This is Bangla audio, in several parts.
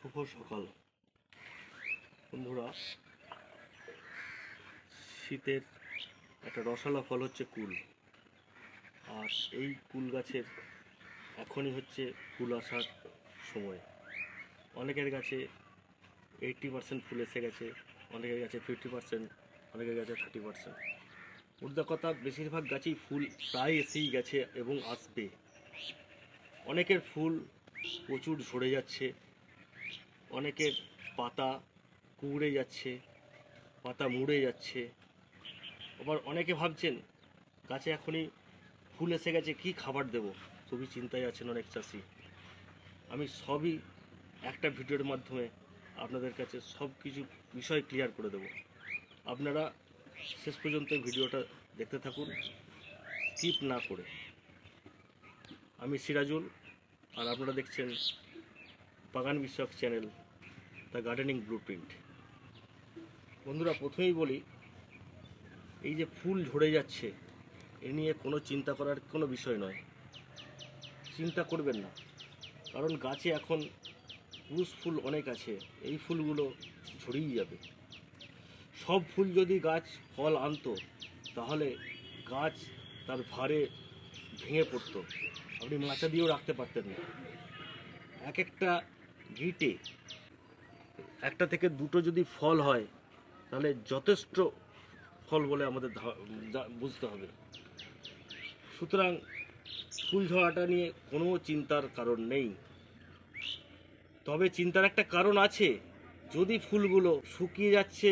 শুভ সকাল। বন্ধুরা, শীতের একটা রসালো ফল হচ্ছে কুল। আর এই কুল গাছের এখনই হচ্ছে ফুল আসার সময়। অনেকের গাছে এইটটি পার্সেন্ট ফুল এসে গেছে, অনেকের গাছে ফিফটি পার্সেন্ট অনেকের গাছে থার্টি পার্সেন্ট মুদ্রা কথা, বেশিরভাগ গাছেই ফুল প্রায় এসেই গেছে এবং আসবে। অনেকের ফুল প্রচুর ঝরে যাচ্ছে অনেকের পাতা কুড়ে যাচ্ছে, পাতা মুড়ে যাচ্ছে। আবার অনেকে ভাবছেন, গাছে এখনই ফুল এসে গেছে, কি খাবার দেব? খুবই চিন্তায় আছেন অনেক চাষি। আমি সবই একটা ভিডিওর মাধ্যমে আপনাদের কাছে সব কিছু বিষয় ক্লিয়ার করে দেব। আপনারা শেষ পর্যন্ত ভিডিওটা দেখতে থাকুন স্কিপ না করে। আমি সিরাজুল, আর আপনারা দেখছেন বাগান বিষয়ক channel the gardening blueprint বন্ধুরা, প্রথমেই বলি, এই যে ফুল ঝরে যাচ্ছে, এ নিয়ে কোনো চিন্তা করার কোনো বিষয় নয়। চিন্তা করবেন না। কারণ গাছে এখন পুরুষ ফুল অনেক আছে, এই ফুলগুলো ঝরেই যাবে। সব ফুল যদি গাছ ফল আনতো, তাহলে গাছ তার ভারে ভেঙে পড়তো। আপনি মাচা দিয়েও রাখতে পারতেন না। এক একটা গিটে একটা থেকে দুটো যদি ফল হয়, তাহলে যথেষ্ট ফল বলে আমাদের বুঝতে হবে। সুতরাং ফুল ঝরাটা নিয়ে কোনো চিন্তার কারণ নেই। তবে চিন্তার একটা কারণ আছে, যদি ফুলগুলো শুকিয়ে যাচ্ছে,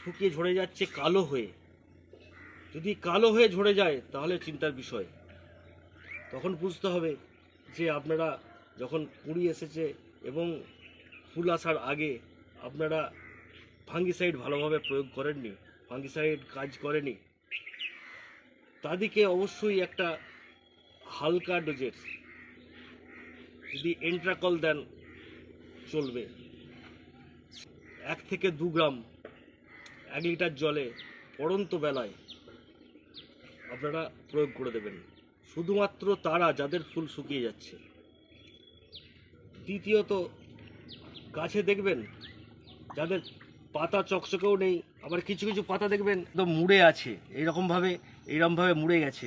শুকিয়ে ঝরে যাচ্ছে কালো হয়ে, যদি কালো হয়ে ঝরে যায়, তাহলে চিন্তার বিষয়। তখন বুঝতে হবে যে আপনারা যখন কুড়ি এসেছে এবং ফুল আসার আগে আপনারা ফাঙ্গিসাইড ভালোভাবে প্রয়োগ করেননি ফাঙ্গিসাইড কাজ করেনি। তাদেরকে অবশ্যই একটা হালকা ডোজের যদি এন্ট্রাকল দেন চলবে। এক থেকে দু গ্রাম, এক লিটার জলে পড়ন্ত বেলায় আপনারা প্রয়োগ করে দেবেন। শুধুমাত্র তারা, যাদের ফুল শুকিয়ে যাচ্ছে। দ্বিতীয়ত গাছে দেখবেন, যাদের পাতা চকচকেও নেই, আবার কিছু কিছু পাতা দেখবেন একদম মুড়ে আছে এইরকমভাবে এইরকমভাবে মুড়ে গেছে।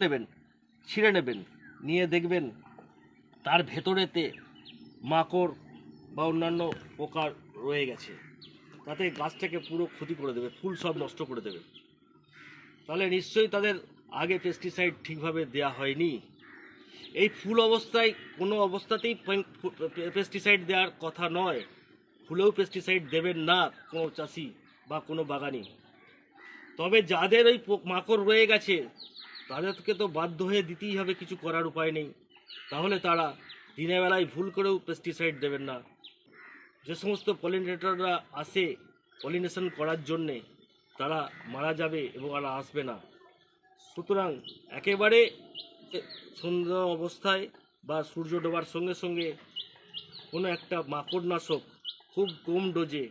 নেবেন, ছিঁড়ে নেবেন, নিয়ে দেখবেন তার ভেতরেতে মাকড় বা অন্যান্য পোকা রয়ে গেছে। তাতে গাছটাকে পুরো ক্ষতি করে দেবে, ফুল সব নষ্ট করে দেবে। তাহলে নিশ্চয়ই তাদের আগে পেস্টিসাইড ঠিকভাবে দেওয়া হয়নি। এই ফুল অবস্থায় কোনো অবস্থাতেই পেস্টিসাইড দেওয়ার কথা নয়। ফুলেও পেস্টিসাইড দেবেন না কোনো চাষি বা কোনো বাগানি। তবে যাদের ওই মাকড় রয়ে গেছে, তাদেরকে তো বাধ্য হয়ে দিতেই হবে, কিছু করার উপায় নেই। তাহলে তারা দিনের বেলায় ভুল করেও পেস্টিসাইড দেবেন না। যে সমস্ত পলিনেটররা আসে পলিনেশন করার জন্যে, তারা মারা যাবে এবং আর আসবে না। সুতরাং একেবারে সুন্দর অবস্থায় বা সূর্য ডোবার সঙ্গে সঙ্গে কোনো একটা মাকড়নাশক খুব কম ডোজে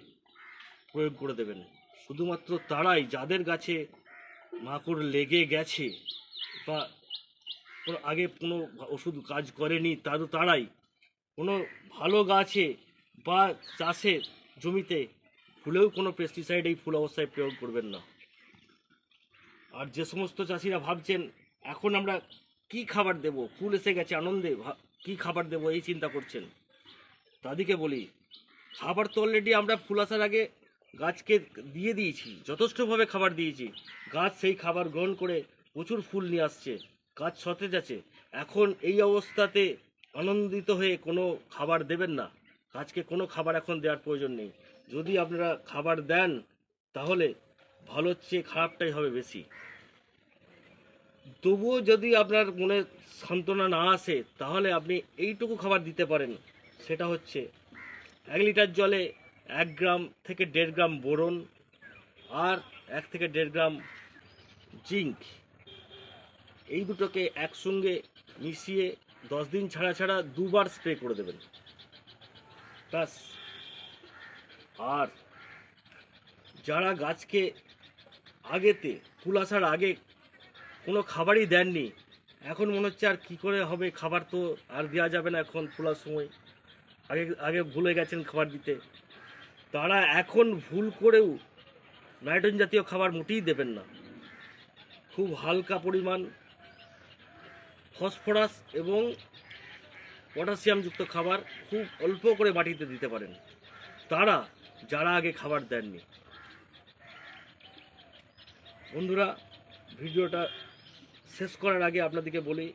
প্রয়োগ করে দেবেন। শুধুমাত্র তারাই, যাদের গাছে মাকড় লেগে গেছে বা কোনো আগে কোনো ওষুধ কাজ করেনি তাদের তারাই কোনো ভালো গাছে বা চাষের জমিতে ফুলেও কোনো পেস্টিসাইড এই ফুল অবস্থায় প্রয়োগ করবেন না। আর যে সমস্ত চাষিরা ভাবছেন, এখন আমরা কি খাবার দেব? ফুল এসে গেছে, আনন্দে। কি খাবার দেব? এই চিন্তা করছেন। তাদেরকে বলি, খাবার তো অলরেডি আমরা ফুল আসার আগে গাছকে দিয়ে দিয়েছি, যথেষ্টভাবে খাবার দিয়েছি। গাছ সেই খাবার গ্রহণ করে প্রচুর ফুল নিয়ে আসছে, গাছ সতেজ আছে। এখন এই অবস্থাতে আনন্দিত হয়ে কোনো খাবার দেবেন না। গাছকে কোনো খাবার এখন দেওয়ার প্রয়োজন নেই। যদি আপনারা খাবার দেন, তাহলে ভালোর চেয়ে খারাপটাই হবে বেশি। তবুও যদি আপনার মনে সান্ত্বনা না আসে, তাহলে আপনি এইটুকু খাবার দিতে পারেন। সেটা হচ্ছে এক লিটার জলে এক গ্রাম থেকে দেড় গ্রাম বোরন আর এক থেকে দেড় গ্রাম জিঙ্ক এই দুটোকে একসঙ্গে মিশিয়ে দশ দিন ছাড়া ছাড়া দুবার স্প্রে করে দেবেন। প্লাস আর যারা গাছকে আগেতে ফুল আসার আগে খাবারই দেননি। এখন মনে হচ্ছে আর কি করে হবে, খাবার তো আর দেওয়া যাবে না এখন ফুলার সময়। আগে আগে ভুলে গেছেন খাবার দিতে। তারা এখন ভুল করেও নাইট্রোজেন জাতীয় খাবার মোটেই দেবেন না। খুব হালকা পরিমাণ ফসফরাস এবং পটাশিয়ামযুক্ত খাবার খুব অল্প করে মাটিতে দিতে পারেন। তারা, যারা আগে খাবার দেননি। বন্ধুরা, ভিডিওটা শেষ করার আগে আপনাদেরকে বলি,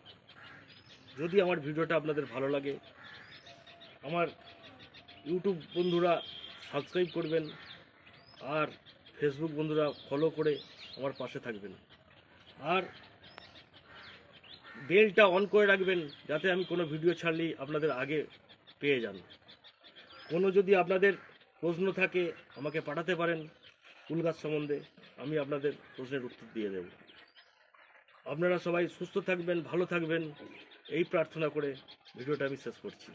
যদি আমার ভিডিওটা আপনাদের ভালো লাগে, আমার ইউটিউব বন্ধুরা সাবস্ক্রাইব করবেন আর ফেসবুক বন্ধুরা ফলো করে আমার পাশে থাকবেন। আর বেলটা অন করে রাখবেন যাতে আমি কোনো ভিডিও ছাড়লেই আপনাদের আগে পেয়ে যান। কোনো যদি আপনাদের প্রশ্ন থাকে আমাকে পাঠাতে পারেন, ফুল গাছ সম্বন্ধে আমি আপনাদের প্রশ্নের উত্তর দিয়ে দেব। আপনারা সবাই সুস্থ থাকবেন ভালো থাকবেন। এই প্রার্থনা করে ভিডিওটা আমি শেষ করছি।